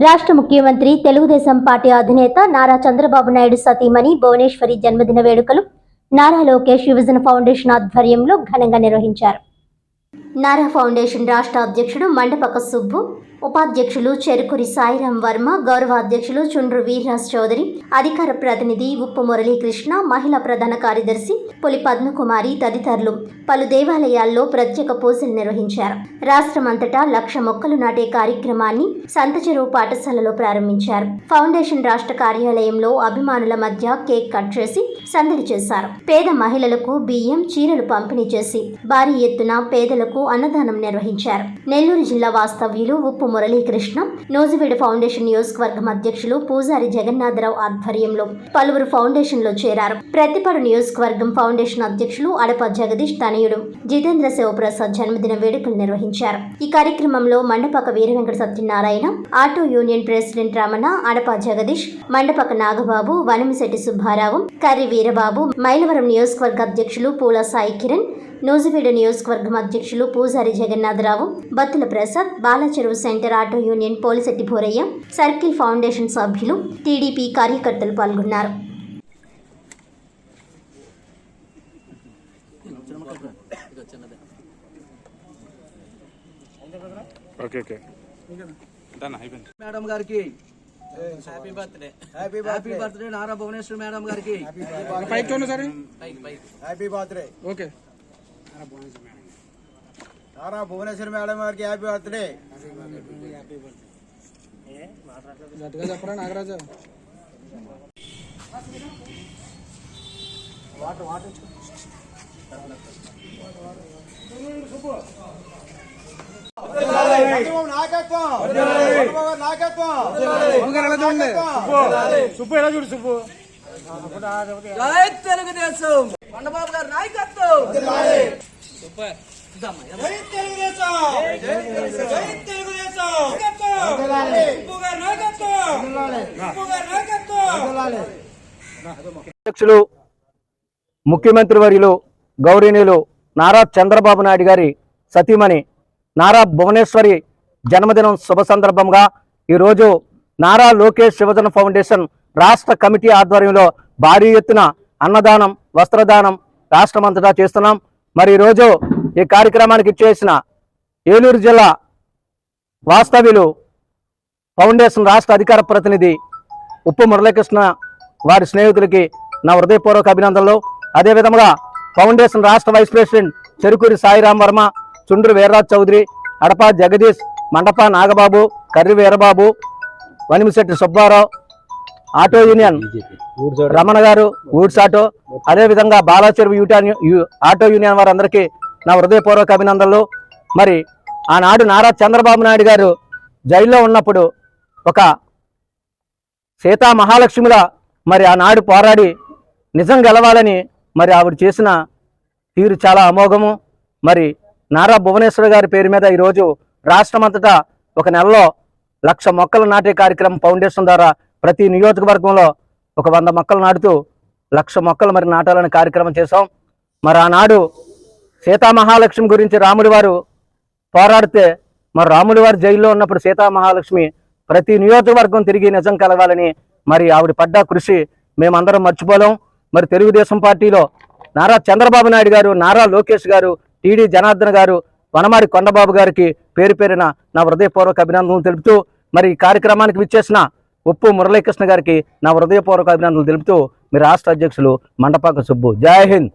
రాష్ట్ర ముఖ్యమంత్రి తెలుగుదేశం పార్టీ అధినేత నారా చంద్రబాబు నాయుడు సతీమణి భువనేశ్వరి జన్మదిన వేడుకలు నారా లోకేష్ యువజన ఫౌండేషన్ ఆధ్వర్యంలో ఘనంగా నిర్వహించారు. నారా ఫౌండేషన్ రాష్ట్ర అధ్యక్షుడు మండపక సుబ్బు ఉపాధ్యక్షులు చెరుకురి సాయిరాం వర్మ గౌరవ అధ్యక్షులు చుండ్రు వీర్రాజ్ చౌదరి అధికార ప్రతినిధి ఉప్పు మురళీకృష్ణ మహిళా ప్రధాన కార్యదర్శి పులి పద్మకుమారి తదితరులు పలు దేవాలయాల్లో ప్రత్యేక పూజలు నిర్వహించారు. రాష్ట్రమంతటా లక్ష మొక్కలు నాటే కార్యక్రమాన్ని సంత చెరువు పాఠశాలలో ప్రారంభించారు. ఫౌండేషన్ రాష్ట్ర కార్యాలయంలో అభిమానుల మధ్య కేక్ కట్ చేసి సందడి చేశారు. పేద మహిళలకు బియ్యం చీరలు పంపిణీ చేసి భారీ ఎత్తున పేదలకు అన్నదానం నిర్వహించారు. నెల్లూరు జిల్లా వాస్తవ్యులు ఉప్పు మురళీకృష్ణ నోజువీడు ఫౌండేషన్ నియోజకవర్గం అధ్యక్షులు పూజారి జగన్నాథరావు ఆధ్వర్యంలో పలువురు ఫౌండేషన్లో చేరారు. ప్రతిపాడు నియోజకవర్గం ఫౌండేషన్ అధ్యక్షులు అడప జగదీష్ తనయుడు జితేంద్ర శివప్రసాద్ జన్మదిన వేడుకలు నిర్వహించారు. ఈ కార్యక్రమంలో Mandapaka Veera Venkata Satyanarayana auto union president Ramana Adapa Jagadish Mandapaka Nagababu Vanamisetti Subbarao Karri Veerababu Mylavaram నియోజకవర్గ అధ్యక్షులు పూల సాయి కిరణ్ నూజివీడు నియోజకవర్గం అధ్యక్షులు Pujari Jagannatharao Battula Prasad Balacheruvu centre auto union Polisetti Bhoraiah circle foundation సభ్యులు టీడీపీ కార్యకర్తలు పాల్గొన్నారు. Okay okay. డన్ అయిపోయింది. Madam గారికి happy birthday. Happy happy birthday. Nara Bhuvaneshwar madam గారికి. Happy birthday. Okay. Nara Bhuvaneshwar madam గారికి happy birthday గట్టిగా చెప్పరా నాగరాజు? సుబ్బు ఎలా చూడు సుబ్బు? జై తెలుగుదేశం. కొండబాబు గారి నాయకత్వం. సూపర్. అధ్యక్షులు ముఖ్యమంత్రి వర్యులు గౌరవనీయులు నారా చంద్రబాబు నాయుడు గారి సతీమణి నారా భువనేశ్వరి జన్మదినం శుభ సందర్భంగా ఈరోజు నారా లోకేష్ యువజన ఫౌండేషన్ రాష్ట్ర కమిటీ ఆధ్వర్యంలో భారీ ఎత్తున అన్నదానం వస్త్రదానం రాష్ట్రమంతటా చేస్తున్నాం. మరి ఈరోజు ఈ కార్యక్రమానికి ఇచ్చేసిన ఏలూరు జిల్లా వాస్తవ్యులు ఫౌండేషన్ రాష్ట్ర అధికార ప్రతినిధి ఉప్పు మురళీకృష్ణ వారి స్నేహితులకి నా హృదయపూర్వక అభినందనలు. అదేవిధంగా ఫౌండేషన్ రాష్ట్ర vice president Cherukuri Sairam Varma Chundru Veerraj Chowdary Adapa Jagadish Mandapa Nagababu Karri Veerababu Vanimisetti Subbarao auto union Ramana గారు ఊడ్స్ ఆటో. అదేవిధంగా బాలాచెరువు యూటాన్ ఆటో యూనియన్ వారందరికీ నా హృదయపూర్వక అభినందనలు. మరి ఆనాడు నారా చంద్రబాబు నాయుడు గారు జైల్లో ఉన్నప్పుడు ఒక సీతా మహాలక్ష్మిల మరి ఆనాడు పోరాడి నిజం గెలవాలని మరి ఆవిడ చేసిన తీరు చాలా అమోఘము. మరి నారా భువనేశ్వర్ గారి పేరు మీద ఈరోజు రాష్ట్రమంతటా ఒక నెలలో లక్ష మొక్కలు నాటే కార్యక్రమం ఫౌండేషన్ ద్వారా ప్రతి నియోజకవర్గంలో ఒక వంద మొక్కలు నాటుతూ లక్ష మొక్కలు మరి నాటాలని కార్యక్రమం చేశాం. మరి ఆనాడు సీతామహాలక్ష్మి గురించి రాముడి వారు పోరాడితే మరి రాముడి వారు జైల్లో ఉన్నప్పుడు సీతామహాలక్ష్మి ప్రతి నియోజకవర్గం తిరిగి నిజం కలగాలని మరి ఆవిడ పడ్డ కృషి మేమందరం మర్చిపోలేం. మరి తెలుగుదేశం పార్టీలో నారా చంద్రబాబు నాయుడు గారు నారా లోకేష్ గారు టీడీ జనార్దన్ గారు వనమారి కొండబాబు గారికి పేరు పేరిన నా హృదయపూర్వక అభినందనలు తెలుపుతూ మరి ఈ కార్యక్రమానికి విచ్చేసిన ఉప్పు మురళీకృష్ణ గారికి నా హృదయపూర్వక అభినందనలు తెలుపుతూ మీ రాష్ట్ర అధ్యక్షులు మండపాక సుబ్బు. జై హింద్.